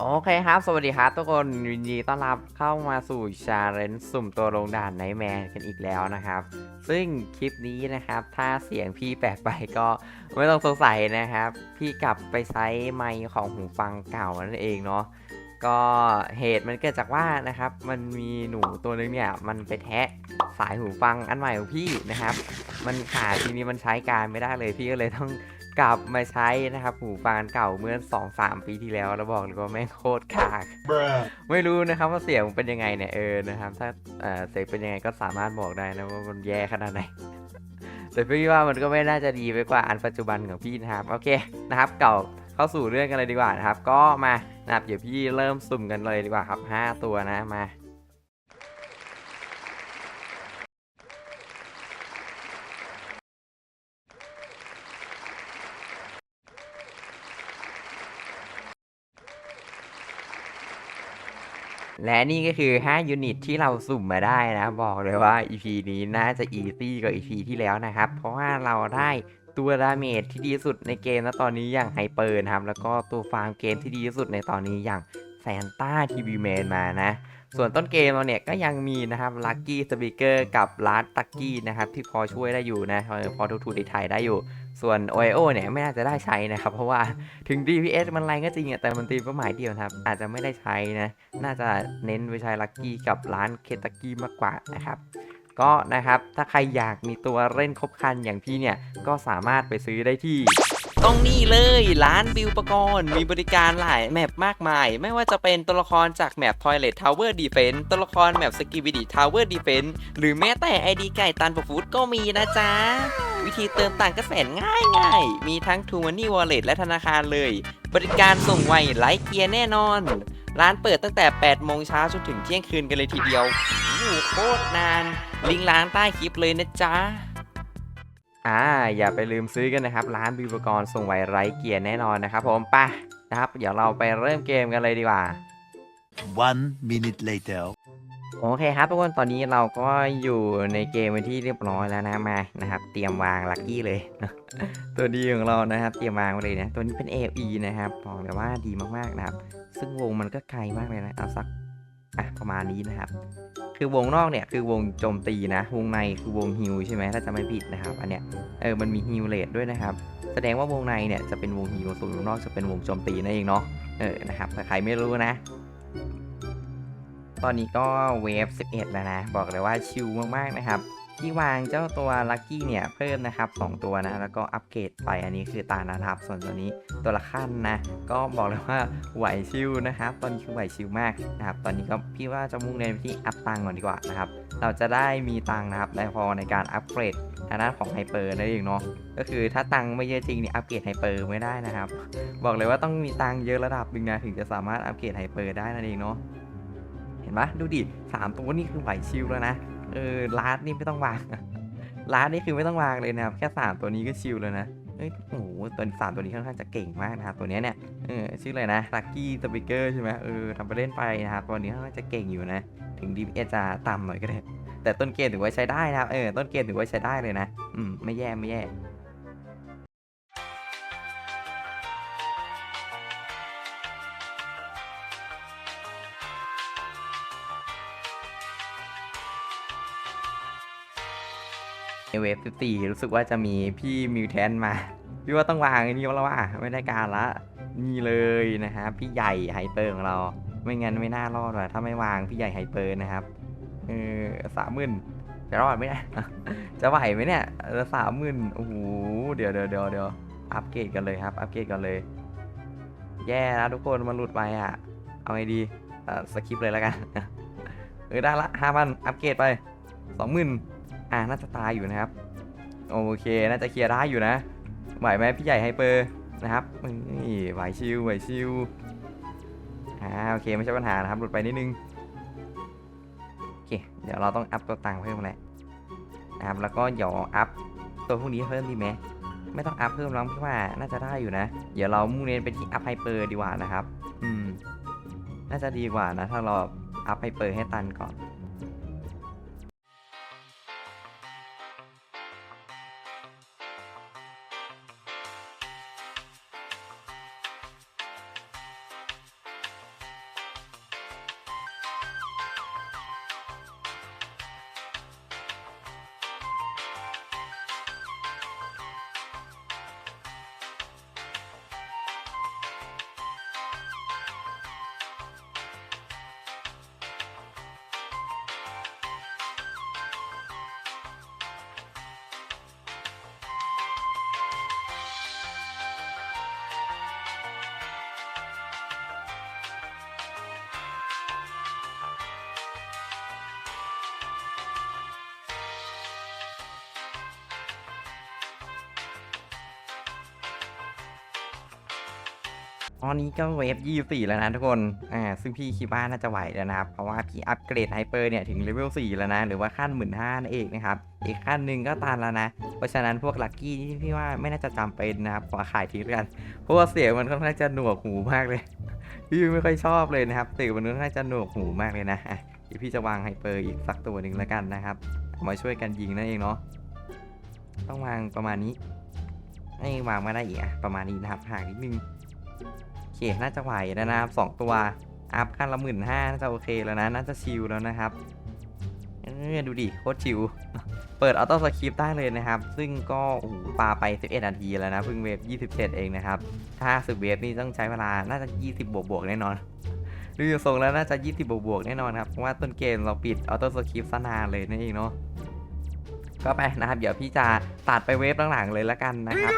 โอเคครับ สวัสดีครับทุกคนยินดีต้อนรับเข้ามาสู่ชาเลนจ์สุ่มตัวลงด่านไนแมนกันอีกแล้วนะครับ ซึ่งคลิปนี้นะครับ ถ้าเสียงพี่แปลกไปก็ไม่ต้องสงสัยนะครับ พี่กลับไปใช้ไมค์ของหูฟังเก่านั่นเองเนาะก็เหตุมันเกิดจากว่านะครับ มันมีหนูตัวนึงเนี่ย มันไปแทะสายหูฟังอันใหม่ของพี่นะครับ มันขาดทีนี้มันใช้การไม่ได้เลยพี่ก็เลยต้อง กลับมาใช้นะครับหูฟังอันเก่าเมื่อ 2-3 ปีที่แล้วแล้วบอกเลยว่าแม่งโคตรกาก Bruh. ไม่รู้นะครับว่าเสียงเป็นยังไงเนี่ยเออนะครับ ถ้าเอ่อเสียงเป็นยังไงก็สามารถบอกได้นะว่ามันแย่ขนาดไหนแต่พี่ว่ามันก็ไม่น่าจะดีไปกว่าอันปัจจุบันของพี่นะครับโอเคนะครับ เก่าเข้าสู่เรื่องกันเลยดีกว่านะครับ ก็มานะครับเดี๋ยวพี่เริ่มสุ่มกันเลยดีกว่าครับ 5 ตัวนะมา และนี่ก็คือ 5 ยูนิตที่เราสุ่มมาได้นะ บอกเลยว่า EP นี้น่าจะอีซี่กว่า EP ที่แล้วนะครับ เพราะว่าเราได้ตัวดาเมจที่ดีสุดในเกมนะตอนนี้อย่างไฮเปอร์นะครับ แล้วก็ตัวฟาร์มเกมที่ดีที่สุดในตอนนี้อย่างแซนต้าทีวีแมนมานะ ส่วนต้นเกมเราเนี่ยก็ยังมีนะครับลัคกี้สปีกเกอร์กับลัดตักกี้นะครับที่พอช่วยได้อยู่นะเออพอทูทูไทยได้อยู่ ส่วน o อ o เนี่ยไม่น่าจะได้ใช้นะครับ เพราะว่าถึง DPS มันแรงก็จริงอะแต่มันตีเป้าหมายเดียวนะครับ อาจจะไม่ได้ใช้นะ น่าจะเน้นไปใช้ลัคกี้กับร้านเคตักกี้มากกว่านะครับก็นะครับถ้าใครอยากมีตัวเล่นครบครันอย่างพี่เนี่ยก็สามารถไปซื้อได้ที่ ตรงนี้เลยร้านบิวปกรณ์มีบริการหลายแมปมากมาย ไม่ว่าจะเป็นตัวละครจากแมป Toilet Tower Defense ตัวละครแมป Skibidi Tower Defense หรือแม้แต่ ID ไก่ตันปฟูดก็มีนะจ๊ะ วิธีเติมต่างก็แสนง่ายง่ายมีทั้ง t ู m o ney Wallet และธนาคารเลย บริการส่งไวไร้เกียร์แน่นอน ร้านเปิดตั้งแต่ 8 โมงเช้าจนถึงเที่ยงคืนกันเลยทีเดียวโอ้โหโคตรนาน ลิงก์ร้านใต้คลิปเลยนะจ๊ะ อ่าอย่าไปลืมซื้อกันนะครับ ร้านบิวปกรณ์ส่งไวไร้เกียร์แน่นอนนะครับผมไปนะครับ เดี๋ยวเราไปเริ่มเกมกันเลยดีกว่า One minute later. โอเคครับทุกคนตอนนี้เราก็อยู่ในเกมเป็นที่เรียบร้อยแล้วนะมานะครับ เตรียมวางลัคกี้เลย ตัวดีของเรานะครับ เตรียมวางไว้เลยนะ ตัวนี้เป็น AE นะครับบอกเลยว่าดีมากๆนะครับ ซึ่งวงมันก็ไกลมากเลยนะเอาสัก อะประมาณนี้นะครับ คือวงนอกเนี่ยคือวงโจมตีนะ วงในคือวงฮิวใช่ไหมถ้าจะไม่ผิดนะครับ อันเนี้ยเออมันมีฮิวเลดด้วยนะครับ แสดงว่าวงในเนี่ยจะเป็นวงฮิวส่วนวงนอกจะเป็นวงโจมตีนั่นเองเนาะเออนะครับใครไม่รู้นะ ตอนนี้ก็เวฟ11 แล้วนะ บอกเลยว่าชิลมากๆนะครับ ที่วางเจ้าตัวลัคกี้เนี่ยเพิ่มนะครับ 2 ตัวนะ แล้วก็อัปเกรดไปอันนี้คือตานะครับ ส่วนตัวนี้ตัวละขั้นนะ ก็บอกเลยว่าไหวชิลนะครับ ตอนนี้คือไหวชิลมากนะครับ ตอนนี้ก็พี่ว่าจะมุ่งเน้นที่อัพตังก่อนดีกว่านะครับ เราจะได้มีตังนะครับได้พอในการอัปเกรดทางด้านของไฮเปอร์นั่นเองเนาะ ก็คือถ้าตังไม่เยอะจริงเนี่ยอัปเกรดไฮเปอร์ไม่ได้นะครับ บอกเลยว่าต้องมีตังเยอะระดับหนึ่งนะถึงจะสามารถอัปเกรดไฮเปอร์ได้นั่นเองเนาะ เห็นปะดูดิสามตัวนี่คือไหวชิลแล้วนะ เออลาดนี่ไม่ต้องวางลาดนี่คือไม่ต้องวางเลยนะครับ แค่สามตัวนี้ก็ชิลแล้วนะเอ้ยโอ้โหตัวสามตัวนี้ค่อนข้างจะเก่งมากนะครับตัวนี้เนี่ยเออชื่ออะไรนะลักกี้สปิเกอร์ใช่ไหมเออทำไปเล่นไปนะครับตัวนี้ค่อนข้างจะเก่งอยู่นะ ถึงดีเอจะต่ำหน่อยก็ได้แต่ต้นเกมถือว่าใช้ได้นะครับเออต้นเกมถือว่าใช้ได้เลยนะ อืมไม่แย่ไม่แย่ เวฟ14รู้สึกว่าจะมีพี่มิวแทนมา พี่ว่าต้องวางอันนี้แล้วว่าไม่ได้การละ นี่เลยนะครับพี่ใหญ่ไฮเปอร์ของเรา ไม่งั้นไม่น่ารอดว่ะถ้าไม่วางพี่ใหญ่ไฮเปอร์นะครับเออสามหมื่นจะรอดไหมเนี่ยจะไหวไหมเนี่ยสามหมื่นโอ้โหเดี๋ยวเดี๋ยวเดี๋ยวเดี๋ยวอัปเกรดกันเลยครับ อัปเกรดกันเลย แย่แล้วทุกคนมันหลุดไปอะ เอาไงดีสคิปเลยแล้วกัน เออได้ละห้าพันอัปเกรดไปสองหมื่น อ่าน่าจะตายอยู่นะครับ โอเค น่าจะเคลียร์ได้อยู่นะ ไหวไหมพี่ใหญ่ไฮเปอร์นะครับนี่ไหวชิวไหวชิวอ่าโอเคไม่ใช่ปัญหานะครับหลุดไปนิดนึงโอเคเดี๋ยวเราต้องอัพตัวตังค์เพิ่มแหละนะครับแล้วก็เดี๋ยวอัพตัวพวกนี้เพิ่มดีไหมไม่ต้องอัพเพิ่มแล้วพี่ว่าน่าจะได้อยู่นะ เดี๋ยวเรามุ่งเน้นไปที่อัพไฮเปอร์ดีกว่านะครับ อืม น่าจะดีกว่านะ ถ้าเราอัพไฮเปอร์ให้ตันก่อน ตอนนี้ก็เวฟ24 แล้วนะทุกคน อ่า ซึ่งพี่คิดว่าน่าจะไหวแล้วนะครับ เพราะว่าพี่อัปเกรดไฮเปอร์เนี่ยถึงเลเวล4แล้วนะ หรือว่าขั้น1 5ื่นนั่นเองนะครับ อีกขั้นหนึ่งก็ตันแล้วนะ เพราะฉะนั้นพวกลัคกี้ที่พี่ว่าไม่น่าจะจำเป็นนะครับ ขอขายทิ้งกัน เพราะว่าเสียงมันค่อนข้างจะหนวกหูมากเลย พี่ไม่ค่อยชอบเลยนะครับเสียงมันค่อนข้างจะหนวกหูมากเลยนะเดี๋ยวพี่จะวางไฮเปอร์อีกสักตัวหนึ่งแล้วกันนะครับเอามาช่วยกันยิงนั่นเองเนาะ ต้องวางประมาณนี้ให้วางมาได้อีกอะประมาณนี้นะครับห่างนิดนึง โอเคน่าจะไหวแล้วนะครับสองตัว อัพขั้นละหมื่นห้าน่าจะโอเคแล้วนะ น่าจะชิลแล้วนะครับเออดูดิโคตรชิลเปิดออโต้สคริปต์ได้เลยนะครับ ซึ่งก็โอ้โหปาไป 11 นาทีแล้วนะ เพิ่งเวฟ27 เองนะครับ ถ้าสึกเวฟนี่ต้องใช้เวลา น่าจะ 20 บวกบวกๆแน่นอน ดูทรงแล้วน่าจะ 20 บวกบวกๆแน่นอนครับ เพราะว่าต้นเกมเราปิดออโต้สคริปต์ซะนานเลยนั่นเองเนาะ ก็ไปนะครับ เดี๋ยวพี่จะตัดไปเวฟหลังๆเลยละกันนะครับ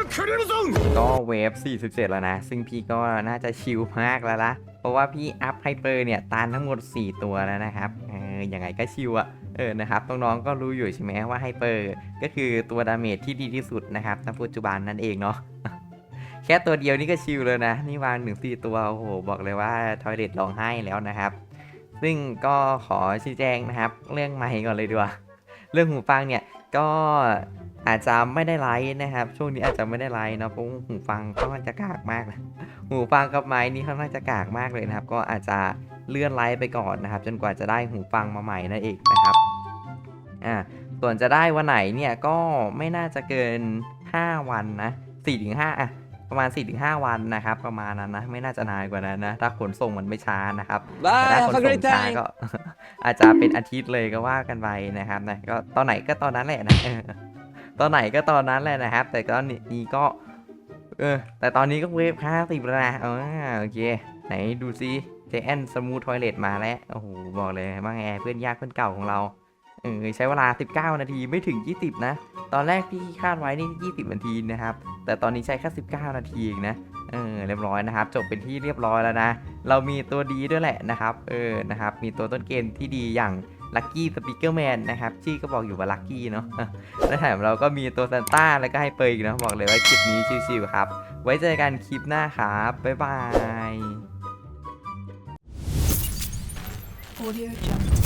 ก็เวฟ 47 แล้วนะ ซึ่งพี่ก็น่าจะชิลมากแล้วละเพราะว่าพี่อัพไฮเปอร์เนี่ยตานทั้งหมด 4 ตัวแล้วนะครับเออยังไงก็ชิลอะเออนะครับน้องๆก็รู้อยู่ใช่ไหมว่าไฮเปอร์ก็คือตัวดาเมจที่ดีที่สุดนะครับณปัจจุบันนั่นเองเนาะแค่ตัวเดียวนี่ก็ชิลเลยนะ นี่วางหนึ่งสี่ตัวโอ้โหบอกเลยว่าทอยเด็ดร้องไห้แล้วนะครับ ซึ่งก็ขอชี้แจงนะครับ เรื่องไมค์ก่อนเลยดีกว่า เรื่องหูฟังเนี่ยก็อาจจะไม่ได้ไลฟ์นะครับ ช่วงนี้อาจจะไม่ได้ไลฟ์เนอะเพราะหูฟังค่อนข้างจะกากมากนะหูฟังกับไม้นี่ค่อนข้างจะกากมากเลยนะครับ ก็อาจจะเลื่อนไลฟ์ไปก่อนนะครับ จนกว่าจะได้หูฟังมาใหม่นั่นเองนะครับอ่าส่วนจะได้วันไหนเนี่ยก็ไม่น่าจะเกิน 5 วันนะ4-5อะ ประมาณ 4-5 วันนะครับ ประมาณนั้นนะ ไม่น่าจะนานกว่านั้นนะ ถ้าขนส่งมันไม่ช้านะครับแต่ Bye, ถ้า have คน a ส่ง great ช้า time. ก็ อาจจะเป็นอาทิตย์เลยก็ว่ากันไปนะครับนะก็ตอนไหนก็ตอนนั้นแหละนะเออตอนไหนก็ตอนนั้นแหละนะครับ แต่ก็นี้ก็ เออ แต่ตอนนี้ก็เวฟห้าสิบแล้วนะอ่าโอเค ไหนดูซิเจแอนสมูททอยเลตมาแล้ว โอ้โห บอกเลยบ้างแอร์เพื่อนยากเพื่อนเก่าของเรา เออใช้เวลา 19 นาทีไม่ถึง 20 นะ ตอนแรกพี่คาดไว้นี่ 20 นาทีนะครับ แต่ตอนนี้ใช้แค่ 19 นาทีเองนะ เออ เรียบร้อยนะครับ จบเป็นที่เรียบร้อยแล้วนะ เรามีตัวดีด้วยแหละนะครับ เออ นะครับ มีตัวต้นเกมที่ดีอย่างลัคกี้สปิเกอร์แมนนะครับชื่อก็บอกอยู่ว่าลัคกี้เนาะและแถมเราก็มีตัวซานต้าแล้วก็ไฮเปอร์อีกนะบอกเลยว่าคลิปนี้ชิวๆครับ ไว้เจอกันคลิปหน้าครับ บ๊ายบาย Audio Jungle.